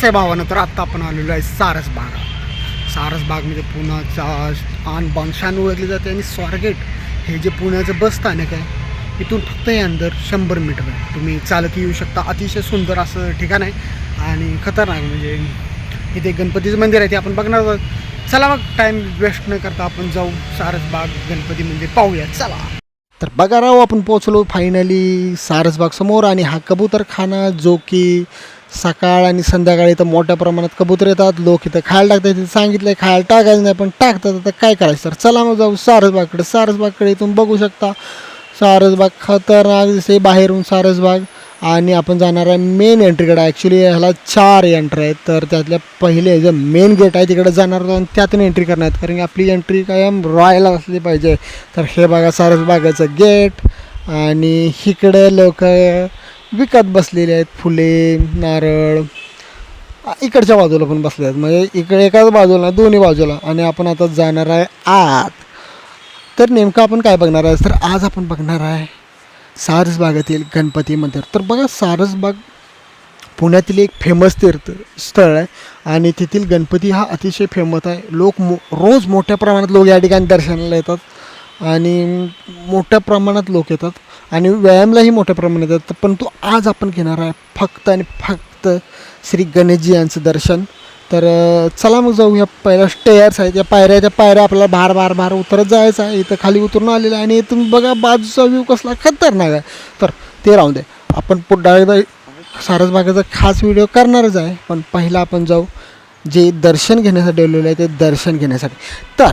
त्या भावानं तर आत्ता आपण आलेलो आहे सारस बाग सारस बाग म्हणजे पुण्याचा आन बान शान ओळखली जाते आणि स्वारगेट हे जे पुण्याचं बस स्थानक आहे इथून फक्त हे अंदर शंभर मीटर आहे. तुम्ही चालत येऊ शकता. अतिशय सुंदर असं ठिकाण आहे आणि खतरनाक म्हणजे इथे गणपतीचं मंदिर आहे ते आपण बघणार आहोत. चला मग टाईम वेस्ट न करता आपण जाऊ सारसबाग गणपती मंदिर पाहूया. चला. तर बघा राहू आपण पोचलो फायनली सारसबाग समोर आणि हा कबूतरखाना जो की सकाळ आणि संध्याकाळी इथं मोठ्या प्रमाणात कबूतर येतात. लोक इथं खायला टाकतात. तिथे सांगितलं खायला टाकायचं नाही पण टाकतात. आता काय करायचं? तर चला मग जाऊ सारसबागकडे. सारसबागकडे इथून बघू शकता. सारसबाग खतरनाक जसे बाहेरून सारसबाग. आणि आपण जाणार आहे मेन एंट्रीकडे ॲक्च्युली ह्याला चार एंट्री आहेत. तर त्यातल्या पहिले जे मेन गेट आहे तिकडे जाणार होतो आणि त्यातून एंट्री करणार आहेत. कारण की आपली एंट्री कायम रॉयल असली पाहिजे. तर हे बघा सारसबागाचं गेट आणि इकडे लोक विकत बसलेले आहेत फुले नारळ. इकडच्या बाजूला पण बसले आहेत. म्हणजे इकडे एकाच बाजूला दोन्ही बाजूला. आणि आपण आता जाणार आहे आत. तर नेमकं आपण काय बघणार आहे? तर आज आपण बघणार आहे सारसबागातील गणपती मंदिर. तर बघा सारसबाग पुण्यातील एक फेमस तीर्थ स्थळ आहे. आणि तेथील गणपती हा अतिशय फेमस आहे. लोक मो रोज मोठ्या प्रमाणात लोक या ठिकाणी दर्शनाला येतात. आणि मोठ्या प्रमाणात लोक येतात आणि व्यायामलाही मोठ्या प्रमाणात येतात. परंतु आज आपण घेणार आहे फक्त आणि फक्त श्री गणेशजी यांचं दर्शन. तर चला मग जाऊ या पहिल्या स्टेअर्स आहेत. या पायऱ्या त्या पायऱ्या आपल्याला बार बार बार उतरत जायचं आहे. इथं खाली उतरून आलेलं आहे आणि इथून बघा बाजूचा व्ह्यू कसला खतरनाक आहे. तर ते राहून दे. आपण पुढे सारस सारसबागेचा खास व्हिडिओ करणारच आहे. पण पहिला आपण जाऊ. जे दर्शन घेण्यासाठी आलेलं आहे ते दर्शन घेण्यासाठी. तर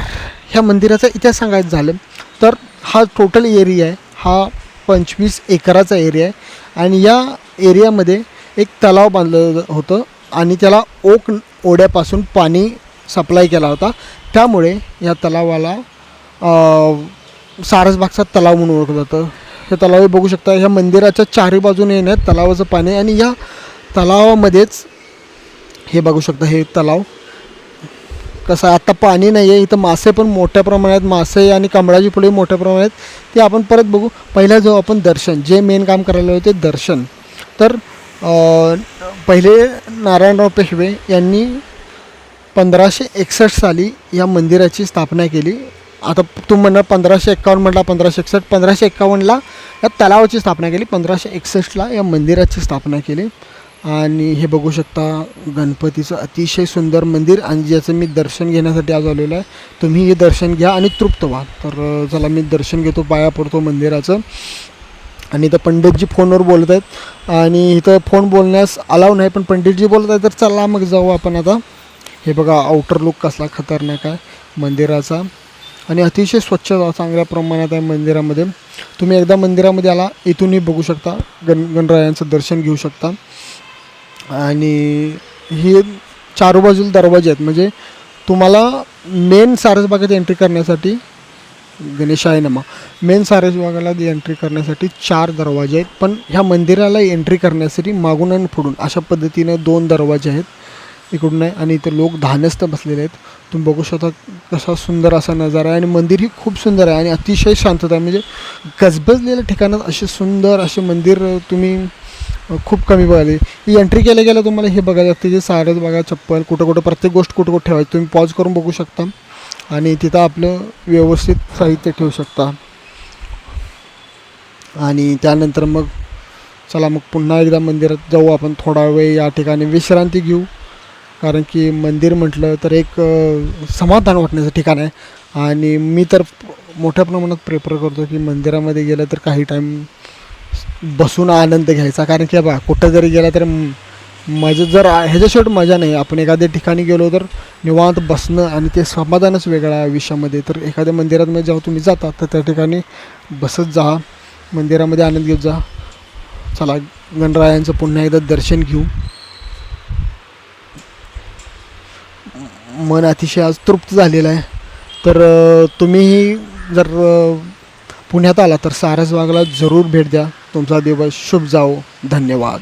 ह्या मंदिराचा इतिहास सांगायचं झालं तर हा टोटल एरिया आहे हा पंचवीस एकराचा एरिया आहे. आणि या एरियामध्ये एक तलाव बांधलं होतं आणि त्याला ओक ओढ्यापासून पाणी सप्लाय केला होता. त्यामुळे या तलावाला सारसबागचा तलाव म्हणून ओळखलं जातं. हे तलाव हे बघू शकता ह्या मंदिराच्या चारी बाजूने येण्यात तलावाचं पाणी आणि या तलावामध्येच हे बघू शकता हे तलाव. कसं आहे, आत्ता पाणी नाही आहे इथं मासे पण मोठ्या प्रमाणात मासे आणि कमळाची फुले मोठ्या प्रमाणात ते आपण परत बघू. पहिला जो आपण दर्शन जे मेन काम करायला होते दर्शन. तर पहिले नारायणराव पेशवे यांनी पंधराशे एकसष्ट साली या मंदिराची स्थापना केली. आता तू म्हणणार पंधराशे एक्कावन्न म्हटला पंधराशे एकसष्ट पंधराशे एक्कावन्नला या तलावाची स्थापना केली. पंधराशे एकसष्टला या मंदिराची स्थापना केली. आणि हे बघू शकता गणपतीचं अतिशय सुंदर मंदिर आणि ज्याचं मी दर्शन घेण्यासाठी आज आलेलो आहे. तुम्ही हे दर्शन घ्या आणि तृप्त व्हा. तर चला मी दर्शन घेतो पाया पडतो मंदिराचं. आणि इथं पंडितजी फोनवर बोलत आहेत. आणि इथं फोन बोलण्यास अलाव नाही पण पंडितजी बोलत आहेत तर चला मग जाऊ आपण आता. हे बघा आउटर लुक कसला खतरनाक आहे मंदिराचा. आणि अतिशय स्वच्छ चांगल्या प्रमाणात आहे मंदिरामध्ये. तुम्ही एकदा मंदिरामध्ये आला इथूनही बघू शकता गण गणरायांचं दर्शन घेऊ शकता. आणि हे चारोबाजूला दरवाजे आहेत. म्हणजे तुम्हाला मेन सारसबागेत एंट्री करण्यासाठी गणेशाय नमा मेन सारसबागाला एंट्री करण्यासाठी चार दरवाजे आहेत. पण ह्या मंदिराला एंट्री करण्यासाठी मागून आणि पुढून अशा पद्धतीनं दोन दरवाजे आहेत. इकडून आहे आणि इथे लोक धानस्थ बसलेले आहेत. तुम्ही बघू शकता कसा सुंदर असा नजारा आहे आणि मंदिरही खूप सुंदर आहे आणि अतिशय शांतता आहे. म्हणजे गजबजलेल्या ठिकाणात असे सुंदर असे मंदिर तुम्ही खूप कमी बघायला ही एंट्री केल्या गेल्या तुम्हाला हे बघायला लागते जे सारस बघा चप्पल कुठं कुठं प्रत्येक गोष्ट कुठं कुठं ठेवायची तुम्ही पॉज करून बघू शकता. आणि तिथं आपलं व्यवस्थित साहित्य ठेवू शकता. आणि त्यानंतर मग चला मग पुन्हा एकदा मंदिरात जाऊ आपण थोडा वेळ या ठिकाणी विश्रांती घेऊ. कारण की मंदिर म्हटलं तर एक समाधान वाटण्याचं ठिकाण आहे. आणि मी तर मोठ्या प्रमाणात प्रेफर करतो की मंदिरामध्ये गेलं तर काही टाईम बसून आनंद घ्यायचा. कारण की बा कुठं जरी गेला तर मजा जर आ- ह्याच्या शेवट मजा नाही. आपण एखाद्या ठिकाणी गेलो तर निवांत बसणं आणि ते समाधानच वेगळं आहे आयुष्यामध्ये. तर एखाद्या मंदिरात मग जेव्हा तुम्ही जाता तर त्या ठिकाणी बसत जा मंदिरामध्ये आनंद घेत जा. चला गणरायांचं पुन्हा एकदा दर्शन घेऊ. मन अतिशय आज तृप्त झालेलं आहे. तर तुम्हीही जर पुण्यात आला तर सारसबागला जरूर भेट द्या. तुमचा दिवस शुभ जाओ. धन्यवाद.